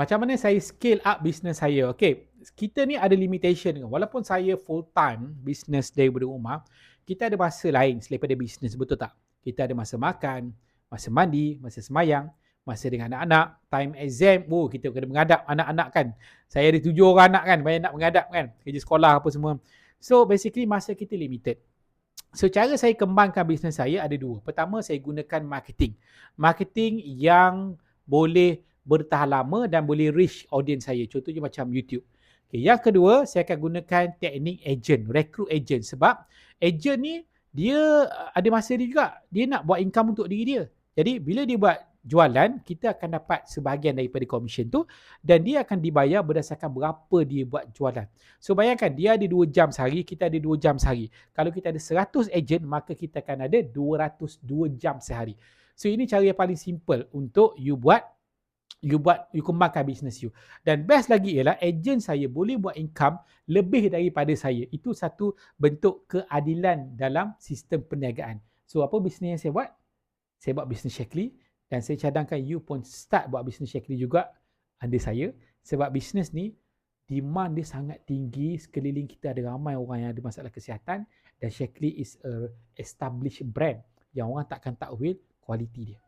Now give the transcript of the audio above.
macam mana saya scale up business saya. Okay, kita ni ada limitation. Walaupun saya full time business daripada rumah, kita ada masa lain selain business, betul tak? Kita ada masa makan, masa mandi, masa semayang, masa dengan anak-anak, time exam, oh kita kena mengadap anak-anak kan. Saya ada tujuh orang anak kan, banyak nak mengadap kan, kerja sekolah apa semua. So basically masa kita limited. So cara saya kembangkan bisnes saya ada dua. Pertama saya gunakan marketing. Marketing yang boleh bertahan lama dan boleh reach audience saya. Contohnya macam YouTube. Okay. Yang kedua saya akan gunakan teknik agent, recruit agent. Sebab agent ni dia ada masa dia juga. Dia nak buat income untuk diri dia. Jadi bila dia buat jualan, kita akan dapat sebahagian daripada komisen tu dan dia akan dibayar berdasarkan berapa dia buat jualan. So bayangkan dia ada 2 jam sehari, kita ada 2 jam sehari. Kalau kita ada 100 ejen, maka kita akan ada 202 jam sehari. So ini cara yang paling simple untuk you buat you buat you kembangkan bisnes you. Dan best lagi ialah ejen saya boleh buat income lebih daripada saya. Itu satu bentuk keadilan dalam sistem perniagaan. So apa bisnes yang saya buat? Saya buat bisnes Shakely dan saya cadangkan you pun start buat bisnes Shakely juga under saya sebab bisnes ni demand dia sangat tinggi sekeliling kita ada ramai orang yang ada masalah kesihatan dan Shakely is a established brand yang orang takkan takwil kualiti dia.